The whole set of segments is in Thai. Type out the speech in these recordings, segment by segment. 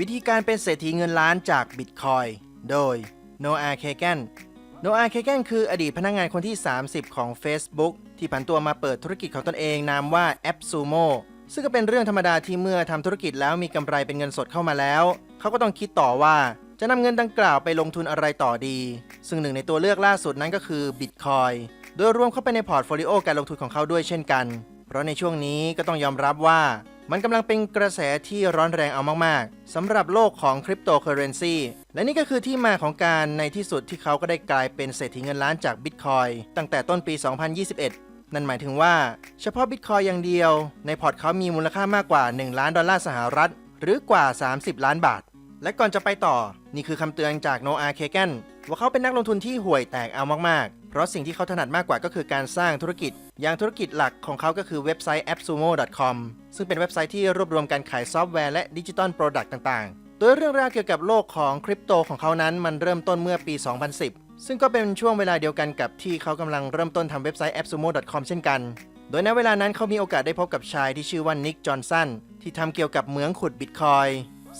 วิธีการเป็นเศรษฐีเงินล้านจากบิตคอยโดยโนอาเคแกนโนอาเคแกนคืออดีตพนักงานคนที่ 30 ของ Facebook ที่ผันตัวมาเปิดธุรกิจของตนเองนามว่า a p s u m o ซึ่งก็เป็นเรื่องธรรมดาที่เมื่อทำธุรกิจแล้วมีกำไรเป็นเงินสดเข้ามาแล้ว เขาก็ต้องคิดต่อว่าจะนำเงินดังกล่าวไปลงทุนอะไรต่อดี ซึ่งหนึ่งในตัวเลือกล่าสุดนั้นก็คือบิตคอยโดยรวมเข้าไปในพอร์ตโฟลิโอการลงทุนของเขาด้วยเช่นกัน เพราะในช่วงนี้ก็ต้องยอมรับว่า มันกำลังเป็นกระแสที่ร้อนแรงเอามาก ๆสำหรับโลกของคริปโตเคอเรนซีและนี่ก็คือที่มาของการในที่สุดที่เขาก็ได้กลายเป็นเศรษฐีเงินล้านจากบิตคอยตั้งแต่ต้นปี 2021นั่นหมายถึงว่า เฉพาะบิตคอยอย่างเดียว ในพอร์ตเขามีมูลค่ามากกว่า 1 ล้านดอลลาร์สหรัฐ หรือกว่า 30 ล้านบาท และก่อนจะไปต่อ นี่คือคำเตือนจากโนอาเคแกนว่าเขาเป็นนักลงทุนที่ห่วยแตกเอามากๆ เพราะสิ่งที่เขาถนัดมากกว่าก็คือการสร้างธุรกิจ อย่างธุรกิจหลักของเขาก็คือเว็บไซต์ appsumo.com ซึ่งเป็นเว็บไซต์ที่รวบรวมการขายซอฟต์แวร์และดิจิตอลโปรดักต์ต่างๆ โดยเรื่องราวเกี่ยวกับโลกของคริปโตของเขานั้นมันเริ่มต้นเมื่อปี 2010 ซึ่งก็เป็นช่วงเวลาเดียวกันกับที่เขากำลังเริ่มต้นทำเว็บไซต์ appsumo.com เช่นกัน โดยในเวลานั้นเขามีโอกาสได้พบกับชายที่ชื่อว่านิกจอห์นสันที่ทำเกี่ยวกับเหมืองขุดบิตคอย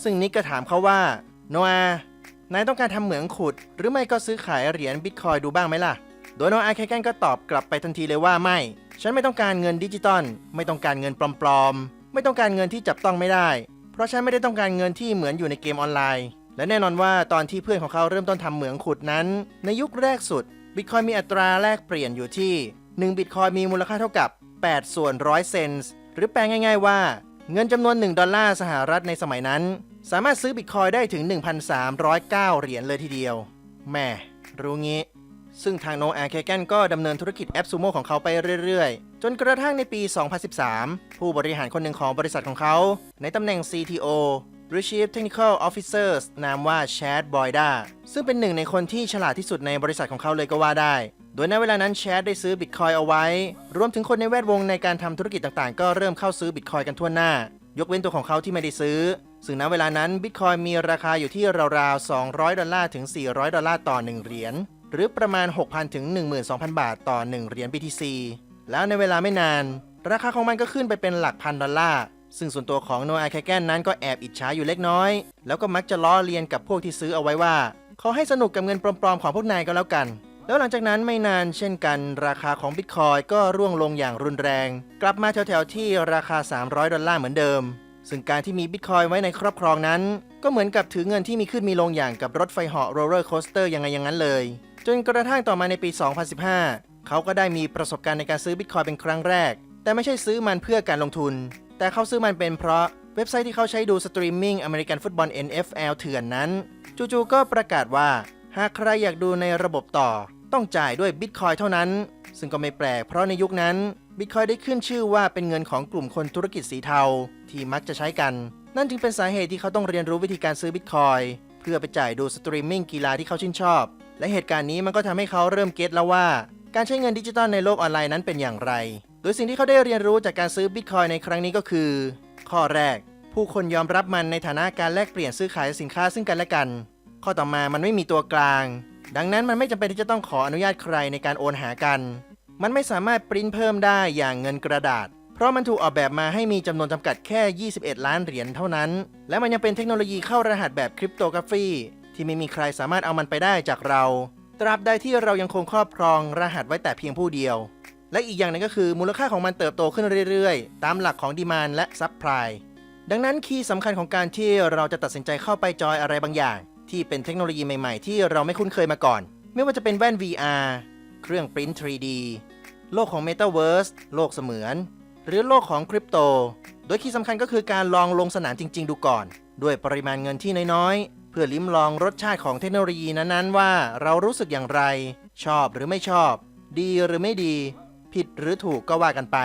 ซึ่งนิกก็ถามเขาว่า โนอา นายต้องการทำเหมืองขุด หรือไม่ก็ซื้อขายเหรียญบิตคอยดูบ้างไหมล่ะ โดยโนอาแคแกนก็ตอบกลับไปทันทีเลยว่าไม่ ฉันไม่ต้องการเงินดิจิตอล ไม่ต้องการเงินปลอมๆ ไม่ต้องการเงินที่จับต้องไม่ได้ เพราะฉันไม่ได้ต้องการเงินที่เหมือนอยู่ในเกมออนไลน์ และแน่นอนว่าตอนที่เพื่อนของเขาเริ่มต้นทำเหมืองขุดนั้น ในยุคแรกสุดบิตคอยมีอัตราแลกเปลี่ยนอยู่ที่1บิตคอยมีมูลค่าเท่ากับ 8 ส่วนร้อยเซนส์หรือแปลง่าย ๆว่า เงินจำนวน 1 ดอลลาร์สหรัฐในสมัยนั้น สามารถซื้อบิตคอยได้ถึง 1,309 เหรียญเลยทีเดียวแหม่รู้งี้ ซึ่งทางโนอาเคแกนก็ดำเนินธุรกิจแอปซูโมของเขาไปเรื่อยๆ จนกระทั่งในปี 2013 ผู้บริหารคนหนึ่งของบริษัทของเขา ในตำแหน่ง CTO หรือ Chief Technical Officers นามว่าแชดบอยด้าซึ่งเป็นหนึ่งในคนที่ฉลาดที่สุดในบริษัทของเขาเลยก็ว่าได้ โดยในเวลานั้นแชดได้ซื้อบิตคอยเอาไว้ รวมถึงคนในแวดวงในการทำธุรกิจต่างๆ ก็เริ่มเข้าซื้อบิตคอยกันทั่วหน้า ยกเว้นตัวของเขาที่ไม่ได้ซื้อ ซึ่งณเวลานั้นบิตคอยมีราคาอยู่ที่ราวๆ 200 ดอลลาร์ถึง 400 ดอลลาร์ต่อ 1 เหรียญ หรือประมาณ 6,000 ถึง 12,000 บาทต่อ 1 เหรียญ BTC แล้วในเวลาไม่นาน ราคาของมันก็ขึ้นไปเป็นหลักพันดอลลาร์ซึ่งส่วนตัวของโนอาแคแกนนั้นก็แอบอิจฉาอยู่เล็กน้อย แล้วก็มักจะล้อเลียนกับพวกที่ซื้อเอาไว้ว่าขอให้สนุกกับเงินปลอมๆของพวกนายก็แล้วกัน แล้วหลังจากนั้นไม่นานเช่นกัน ราคาของบิตคอยก็ร่วงลงอย่างรุนแรง กลับมาแถวๆที่ราคา 300 ดอลลาร์เหมือนเดิม ซึ่งการที่มีบิตคอยไว้ในครอบครองนั้น ก็เหมือนกับถือเงินที่มีขึ้นมีลงอย่างกับรถไฟเหาะโรลเลอร์โคสเตอร์ยังไงอย่างนั้นเลย จนกระทั่งต่อมาในปี 2015 เขาก็ได้มีประสบการณ์ในการซื้อบิตคอยเป็นครั้งแรก แต่ไม่ใช่ซื้อมันเพื่อการลงทุน แต่เขาซื้อมันเป็นเพราะเว็บไซต์ที่เขาใช้ดูสตรีมมิ่งอเมริกันฟุตบอล NFL เถื่อนนั้น จู่ๆก็ประกาศว่า หากใครอยากดูในระบบต่อ ต้องจ่ายด้วยบิตคอยเท่านั้น ซึ่งก็ไม่แปลกเพราะในยุคนั้นบิตคอยได้ขึ้นชื่อว่าเป็นเงินของกลุ่มคนธุรกิจสีเทา ที่มักจะใช้กัน นั่นจึงเป็นสาเหตุที่เขาต้องเรียนรู้วิธีการซื้อบิตคอยเพื่อไปจ่ายดูสตรีมมิ่งกีฬาที่เขาชื่นชอบ และเหตุการณ์นี้มันก็ทำให้เขาเริ่มเก็ตแล้วว่า การใช้เงินดิจิตอลในโลกออนไลน์นั้นเป็นอย่างไร โดยสิ่งที่เขาได้เรียนรู้จากการซื้อบิตคอยในครั้งนี้ก็คือ ข้อแรก ผู้คนยอมรับมันในฐานะการแลกเปลี่ยนซื้อขายสินค้าซึ่งกันและกัน ข้อต่อมามันไม่มีตัวกลาง ดังนั้นมันไม่จำเป็นที่จะต้องขออนุญาตใครในการโอนหากัน มันไม่สามารถปริ้นเพิ่มได้อย่างเงินกระดาษ เพราะมันถูกออกแบบมาให้มีจำนวนจำกัดแค่ 21 ล้านเหรียญเท่านั้น และมันยังเป็นเทคโนโลยีเข้ารหัสแบบคริปโตกราฟีที่ไม่มีใครสามารถเอามันไปได้จากเรา ตราบใดที่เรายังคงครอบครองรหัสไว้แต่เพียงผู้เดียว และอีกอย่างหนึงก็คือมูลค่าของมันเติบโตขึ้นเรื่อยๆ ตามหลักของดีมานและซับพลายดังนั้นคีย์สำคัญของการที่เราจะตัดสินใจเข้าไปจอยอะไรบางอย่าง ที่เป็นเทคโนโลยีใหม่ๆ ที่เราไม่คุ้นเคยมาก่อน ไม่ว่าจะเป็นแว่น VR เครื่องปริ้น 3D โลกของ Metaverse โลกเสมือน หรือโลกของคริปโต โดยคีย์สำคัญก็คือการลองลงสนามจริง ๆ ดูก่อน ด้วยปริมาณเงินที่น้อยๆ เพื่อลิ้มลองรสชาติของเทคโนโลยีนั้นๆ ว่าเรารู้สึกอย่างไร ชอบหรือไม่ชอบ ดีหรือไม่ดี ผิดหรือถูกก็ว่ากันไป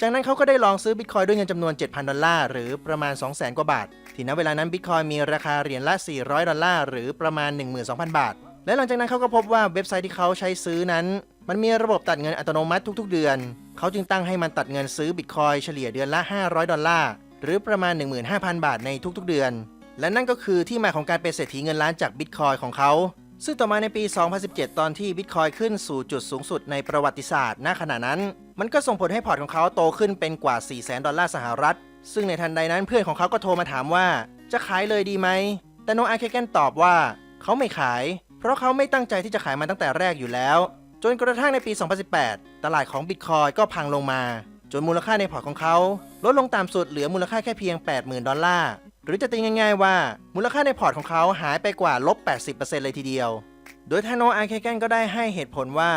จากนั้นเขาก็ได้ลองซื้อบิตคอยด้วยเงินจำนวน 7,000 ดอลลาร์หรือประมาณ 200,000 กว่าบาท ที่ณเวลานั้นบิตคอยมีราคาเหรียญละ 400 ดอลลาร์หรือประมาณ 12,000 บาท และหลังจากนั้นเขาก็พบว่าเว็บไซต์ที่เขาใช้ซื้อนั้น มันมีระบบตัดเงินอัตโนมัติทุกๆ เดือน เขาจึงตั้งให้มันตัดเงินซื้อบิตคอยเฉลี่ยเดือนละ 500 ดอลลาร์หรือประมาณ 15,000 บาทในทุกๆ เดือน และนั่นก็คือที่มาของการเป็นเศรษฐีเงินล้านจากบิตคอยของเขาซึ่งต่อมาในปี 2017 ตอนที่บิตคอยขึ้นสู่จุดสูงสุดในประวัติศาสตร์ณขณะนั้น มันก็ส่งผลให้พอร์ตของเขาโตขึ้นเป็นกว่า 400,000 ดอลลาร์สหรัฐ ซึ่งในทันใดนั้นเพื่อนของเขาก็โทรมาถามว่า จะขายเลยดีไหม แต่โนอาเคเกนตอบว่า เขาไม่ขาย เพราะเขาไม่ตั้งใจที่จะขายมันตั้งแต่แรกอยู่แล้ว จนกระทั่งในปี 2018 ตลาดของบิตคอยก็พังลงมา จนมูลค่าในพอร์ตของเขา ลดลงต่ำสุดเหลือมูลค่าแค่เพียง 80,000 ดอลลาร์ หรือจะตีง่าย ๆว่า มูลค่าในพอร์ตของเขาหายไปกว่าลบ 80%เลยทีเดียว โดยทางโนอาเคเกนก็ได้ให้เหตุผลว่า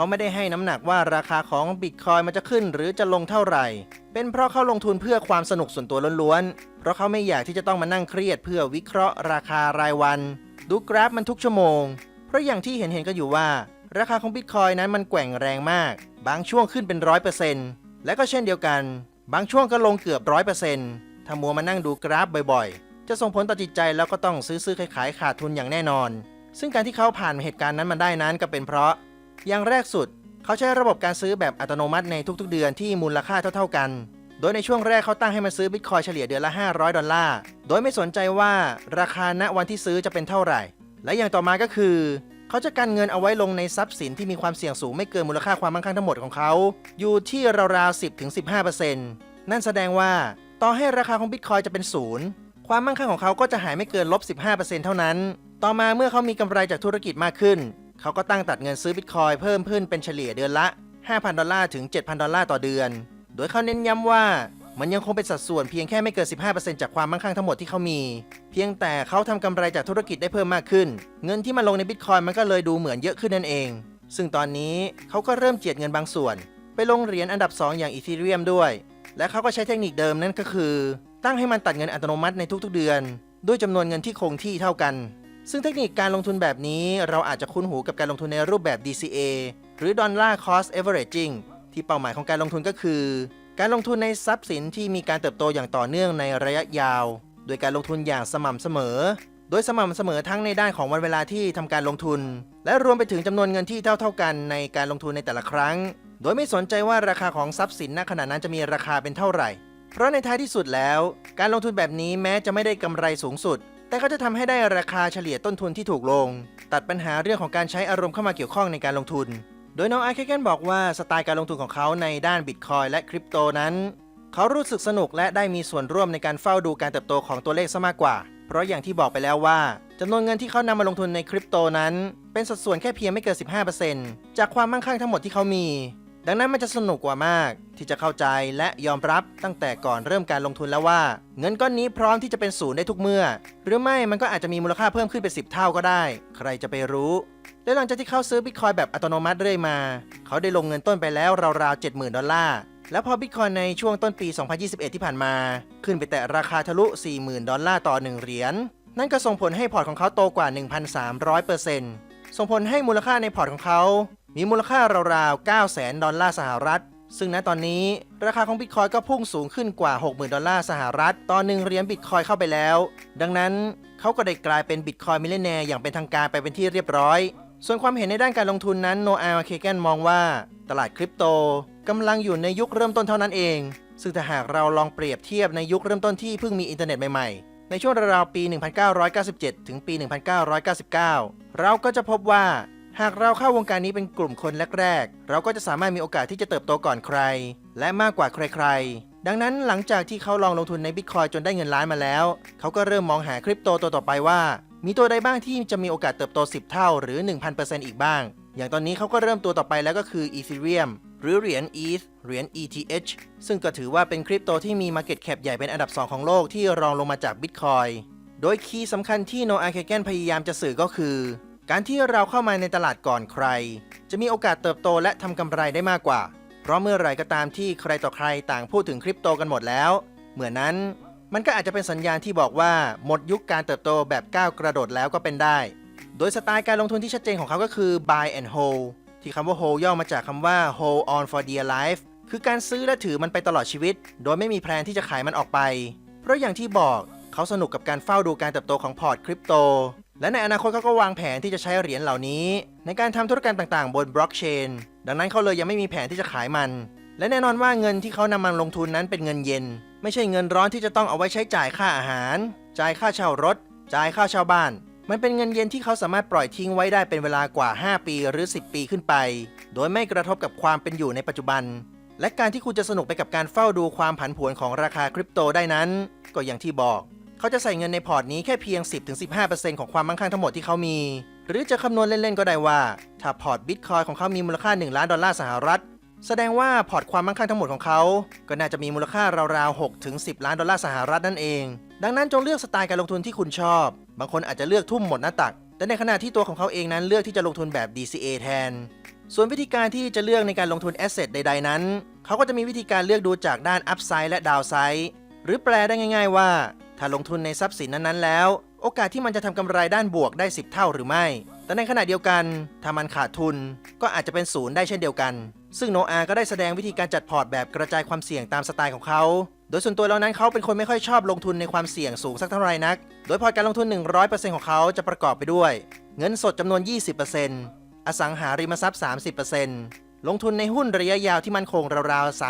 เขาไม่ได้ให้น้ำหนักว่าราคาของบิตคอยมันจะขึ้นหรือจะลงเท่าไหร่ เป็นเพราะเขาลงทุนเพื่อความสนุกส่วนตัวล้วนๆ เพราะเขาไม่อยากที่จะต้องมานั่งเครียดเพื่อวิเคราะห์ราคารายวัน ดูกราฟมันทุกชั่วโมง เพราะอย่างที่เห็นเห็นๆก็อยู่ว่า ราคาของบิตคอยนั้นมันแกว่งแรงมาก บางช่วงขึ้นเป็นร้อยเปอร์เซ็นต์และก็เช่นเดียวกัน บางช่วงก็ลงเกือบร้อยเปอร์เซ็นต์ถ้ามัวมานั่งดูกราฟบ่อยๆ จะส่งผลต่อจิตใจแล้วก็ต้องซื้อซื้อขายขายขาดทุนอย่างแน่นอน ซึ่งการที่เขาผ่านเหตุการณ์นั้นมาได้นั้นก็เป็นเพราะ อย่างแรกสุด เขาใช้ระบบการซื้อแบบอัตโนมัติในทุกๆ เดือนที่มูลค่าเท่า ๆกัน โดยในช่วงแรกเขาตั้งให้มันซื้อบิตคอยเฉลี่ยเดือนละ 500 ดอลลาร์ โดยไม่สนใจว่าราคาณวันที่ซื้อจะเป็นเท่าไหร่ และอย่างต่อมาก็คือ เขาจะกันเงินเอาไว้ลงในทรัพย์สินที่มีความเสี่ยงสูงไม่เกินมูลค่าความมั่งคั่งทั้งหมดของเขา อยู่ที่ราวๆ 10-15%นั่นแสดงว่าต่อให้ราคาของบิตคอยจะเป็นศูนย์ความมั่งคั่งของเขาก็จะหายไม่เกินลบ 15%เท่านั้น ต่อมาเมื่อเขามีกำไรจากธุรกิจมากขึ้น เขาก็ตั้งตัดเงินซื้อบิตคอยเพิ่มขึ้นเป็นเฉลี่ยเดือนละ 5,000 ดอลลาร์ถึง 7,000 ดอลลาร์ต่อเดือน โดยเขาเน้นย้ำว่ามันยังคงเป็นสัดส่วนเพียงแค่ไม่เกิน 15%จากความมั่งคั่งทั้งหมดที่เขามี เพียงแต่เขาทำกำไรจากธุรกิจได้เพิ่มมากขึ้น เงินที่มาลงในบิตคอยมันก็เลยดูเหมือนเยอะขึ้นนั่นเอง ซึ่งตอนนี้เขาก็เริ่มเจียดเงินบางส่วน ไปลงเหรียญอันดับ 2 อย่างอีเธเรียมด้วย และเขาก็ใช้เทคนิคเดิมนั่นก็คือ ตั้งให้มันตัดเงินอัตโนมัติในทุกๆเดือน ด้วยจำนวนเงินที่คงที่เท่ากัน ซึ่งเทคนิคการลงทุนแบบนี้เราอาจจะคุ้นหูกับการลงทุนในรูปแบบ DCA หรือ Dollar Cost Averaging ที่เป้าหมายของการลงทุนก็คือ การลงทุนในทรัพย์สินที่มีการเติบโตอย่างต่อเนื่องในระยะยาว โดยการลงทุนอย่างสม่ำเสมอ โดยสม่ำเสมอทั้งในด้านของวันเวลาที่ทำการลงทุน และรวมไปถึงจำนวนเงินที่เท่าเท่ากันในการลงทุนในแต่ละครั้ง โดยไม่สนใจว่าราคาของทรัพย์สินณขณะนั้นจะมีราคาเป็นเท่าไหร่ เพราะในท้ายที่สุดแล้ว การลงทุนแบบนี้แม้จะไม่ได้กำไรสูงสุด แต่ก็จะทำให้ได้ราคาเฉลี่ยต้นทุนที่ถูกลง ตัดปัญหาเรื่องของการใช้อารมณ์เข้ามาเกี่ยวข้องในการลงทุน โดยน้องไอเคเกนบอกว่าสไตล์การลงทุนของเขาในด้านบิตคอยและคริปโตนั้น เขารู้สึกสนุกและได้มีส่วนร่วมในการเฝ้าดูการเติบโตของตัวเลขซะมากกว่า เพราะอย่างที่บอกไปแล้วว่าจำนวนเงินที่เขานำมาลงทุนในคริปโตนั้น เป็นสัดส่วนแค่เพียงไม่เกิน 15%จากความมั่งคั่งทั้งหมดที่เขามี ดังนั้นมันจะสนุกกว่ามาก ที่จะเข้าใจและยอมรับตั้งแต่ก่อนเริ่มการลงทุนแล้วว่า เงินก้อนนี้พร้อมที่จะเป็นศูนย์ได้ทุกเมื่อ หรือไม่มันก็อาจจะมีมูลค่าเพิ่มขึ้นเป็น 10 เท่าก็ได้ ใครจะไปรู้และหลังจากที่เขาซื้อบิตคอยแบบอัตโนมัติเรื่อยมา เขาได้ลงเงินต้นไปแล้วราวๆ70,000 ดอลลาร์แล้วพอบิตคอยในช่วงต้นปี 2021 ที่ผ่านมา ขึ้นไปแตะราคาทะลุ 40,000 ดอลลาร์ต่อ 1 เหรียญนั่นก็ส่งผลให้พอร์ตของเขาโตกว่า 1,300%ส่งผลให้มูลค่าในพอร์ตของเขา มีมูลค่าราวๆ 9 0 0 0 0 ดอลลาร์สหรัฐ ซึ่งณตอนนี้ราคาของบิตคอยก็พุ่งสูงขึ้นกว่า 60,000 ดอลลาร์สหรัฐ ต่อหนึ่งเหรียญบิตคอยเข้าไปแล้ว ดังนั้นเขาก็ได้กลายเป็นบิตคอยมิเลเนียอย่างเป็นทางการไปเป็นที่เรียบร้อย ส่วนความเห็นในด้านการลงทุนนั้นโนอาห์เคเกนมองว่าตลาดคริปโตกำลังอยู่ในยุคเริ่มต้นเท่านั้นเอง ซึ่งถ้าหากเราลองเปรียบเทียบในยุคเริ่มต้นที่เพิ่งมีอินเทอร์เน็ตใหม่ๆ ในช่วงราวๆปี 1997 ถึงปี 1999 เราก็จะพบว่า หากเราเข้าวงการนี้เป็นกลุ่มคนแรกๆ เราก็จะสามารถมีโอกาสที่จะเติบโตก่อนใคร และมากกว่าใครๆ ดังนั้นหลังจากที่เขาลองลงทุนในบิตคอยจนได้เงินล้านมาแล้ว เขาก็เริ่มมองหาคริปโตตัวต่อไปว่า มีตัวใดบ้างที่จะมีโอกาสเติบโต 10 เท่าหรือ 1,000%อีกบ้าง อย่างตอนนี้เขาก็เริ่มตัวต่อไปแล้วก็คือ Ethereum หรือเหรียญ ETH เหรียญ ETH ซึ่งก็ถือว่าเป็นคริปโตที่มี Market Cap ใหญ่เป็นอันดับ 2 ของโลกที่รองลงมาจาก Bitcoin โดยคีย์สำคัญที่โนอาเคเกนพยายามจะสื่อก็คือ การที่เราเข้ามาในตลาดก่อนใคร จะมีโอกาสเติบโตและทำกำไรได้มากกว่า เพราะเมื่อไรก็ตามที่ใครต่อใครต่างพูดถึงคริปโตกันหมดแล้ว เหมือนนั้น มันก็อาจจะเป็นสัญญาณที่บอกว่าหมดยุคการเติบโตแบบก้าวกระโดดแล้วก็เป็นได้ โดยสไตล์การลงทุนที่ชัดเจนของเขาก็คือ buy and hold ที่คำว่า hold ย่อมาจากคำว่า hold on for dear life คือการซื้อและถือมันไปตลอดชีวิต โดยไม่มีแพลนที่จะขายมันออกไป เพราะอย่างที่บอกเขาสนุกกับการเฝ้าดูการเติบโตของพอร์ตคริปโต และในอนาคตเขาก็วางแผนที่จะใช้เหรียญเหล่านี้ ในการทำธุรกรรมต่างๆ บนบล็อกเชน ดังนั้นเขาเลยยังไม่มีแผนที่จะขายมัน และแน่นอนว่าเงินที่เขานำมาลงทุนนั้นเป็นเงินเย็น ไม่ใช่เงินร้อนที่จะต้องเอาไว้ใช้จ่ายค่าอาหาร จ่ายค่าเช่ารถ จ่ายค่าเช่าบ้าน มันเป็นเงินเย็นที่เขาสามารถปล่อยทิ้งไว้ได้เป็นเวลากว่า 5 ปีหรือ 10 ปีขึ้นไป โดยไม่กระทบกับความเป็นอยู่ในปัจจุบัน และการที่คุณจะสนุกไปกับการเฝ้าดูความผันผวนของราคาคริปโตได้นั้น ก็อย่างที่บอก เขาจะใส่เงินในพอร์ตนี้แค่เพียง 10-15%ของความมั่งคั่งทั้งหมดที่เขามี หรือจะคำนวณเล่น ๆ ก็ได้ว่า ถ้าพอร์ตบิตคอยของเขามีมูลค่า 1 ล้านดอลลาร์สหรัฐ แสดงว่าพอร์ตความมั่งคั่งทั้งหมดของเขา ก็น่าจะมีมูลค่าราวๆ6ถึง10 ล้านดอลลาร์สหรัฐนั่นเอง ดังนั้นจงเลือกสไตล์การลงทุนที่คุณชอบ บางคนอาจจะเลือกทุ่มหมดหน้าตัก แต่ในขณะที่ตัวของเขาเองนั้นเลือกที่จะลงทุนแบบ DCA แทน ส่วนวิธีการที่จะเลือกในการลงทุนแอสเซทใด ๆ นั้น เขาก็จะมีวิธีการเลือกดูจากด้านอัพไซด์และดาวไซด์หรือแปลได้ง่าย ๆ ว่า ถ้าลงทุนในทรัพย์สินนั้นๆแล้ว โอกาสที่มันจะทำกำไรด้านบวกได้ 10 เท่าหรือไม่ แต่ในขณะเดียวกัน ถ้ามันขาดทุนก็อาจจะเป็นศูนย์ได้เช่นเดียวกัน ซึ่งโนอาก็ได้แสดงวิธีการจัดพอร์ตแบบกระจายความเสี่ยงตามสไตล์ของเขา โดยส่วนตัวแล้วนั้นเขาเป็นคนไม่ค่อยชอบลงทุนในความเสี่ยงสูงสักเท่าไหร่นัก โดยพอร์ตการลงทุน 100%ของเขาจะประกอบไปด้วย เงินสดจำนวน 20%อสังหาริมทรัพย์ 30%ลงทุนในหุ้นระยะยาวที่มั่นคงราวๆ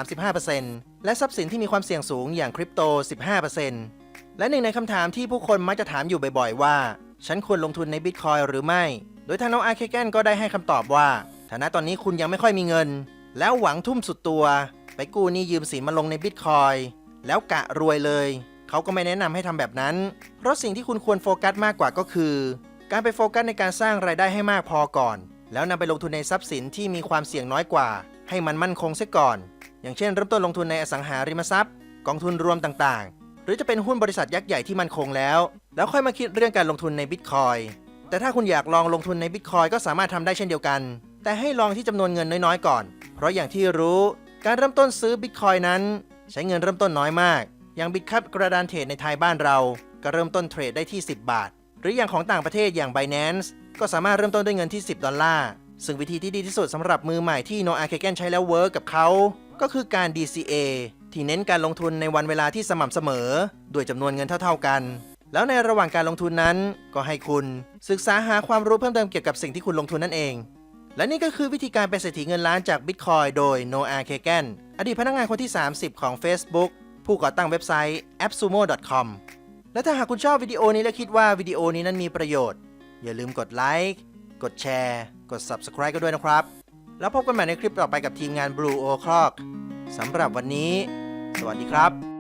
35%และทรัพย์สินที่มีความเสี่ยงสูงอย่างคริปโต 15% และหนึ่งในคำถามที่ผู้คนมักจะถามอยู่บ่อยๆ ว่า ฉันควรลงทุนในบิตคอยหรือไม่ โดยทางน้องอาร์เคแกนก็ได้ให้คำตอบว่า ฐานะตอนนี้คุณยังไม่ค่อยมีเงิน แล้วหวังทุ่มสุดตัว ไปกู้หนี้ยืมสินมาลงในบิตคอยแล้วกะรวยเลย เขาก็ไม่แนะนำให้ทำแบบนั้น เพราะสิ่งที่คุณควรโฟกัสมากกว่าก็คือ การไปโฟกัสในการสร้างรายได้ให้มากพอก่อน แล้วนำไปลงทุนในทรัพย์สินที่มีความเสี่ยงน้อยกว่า ให้มันมั่นคงเสียก่อน อย่างเช่นเริ่มต้นลงทุนในอสังหาริมทรัพย์ กองทุนรวมต่างๆ หรือจะเป็นหุ้นบริษัทยักษ์ใหญ่ที่มั่นคงแล้ว แล้วค่อยมาคิดเรื่องการลงทุนในบิตคอยแต่ถ้าคุณอยากลองลงทุนในบิตคอยก็สามารถทำได้เช่นเดียวกัน แต่ให้ลองที่จำนวนเงินน้อยๆก่อน เพราะอย่างที่รู้การเริ่มต้นซื้อบิตคอยนั้น ใช้เงินเริ่มต้นน้อยมาก อย่างบิตคัพกระดานเทรดในไทยบ้านเรา ก็เริ่มต้นเทรดได้ที่ 10 บาท หรืออย่างของต่างประเทศอย่าง Binance ก็สามารถเริ่มต้นด้วยเงินที่ 10 ดอลลาร์ ซึ่งวิธีที่ดีที่สุดสำหรับมือใหม่ที่โนอาเคเกนใช้แล้วเวิร์กกับเขา ก็คือการ DCA ที่เน้นการลงทุนในวันเวลาที่สม่ำเสมอ ด้วยจำนวนเงินเท่าๆกัน แล้วในระหว่างการลงทุนนั้น ก็ให้คุณศึกษาหาความรู้เพิ่มเติมเกี่ยวกับสิ่งที่คุณลงทุนนั่นเอง และนี่ก็คือวิธีการเป็นเศรษฐีเงินล้านจาก Bitcoin โดย Noah Kagan อดีตพนักงานคนที่ 30 ของ Facebook ผู้ก่อตั้งเว็บไซต์ appsumo.com และถ้าหากคุณชอบวิดีโอนี้และคิดว่าวิดีโอนี้นั้นมีประโยชน์ อย่าลืมกดไลค์ กดแชร์ กด Subscribe กันด้วยนะครับ แล้วพบกันใหม่ในคลิปต่อไปกับทีมงาน Blue O'Clock สำหรับวันนี้ สวัสดีครับ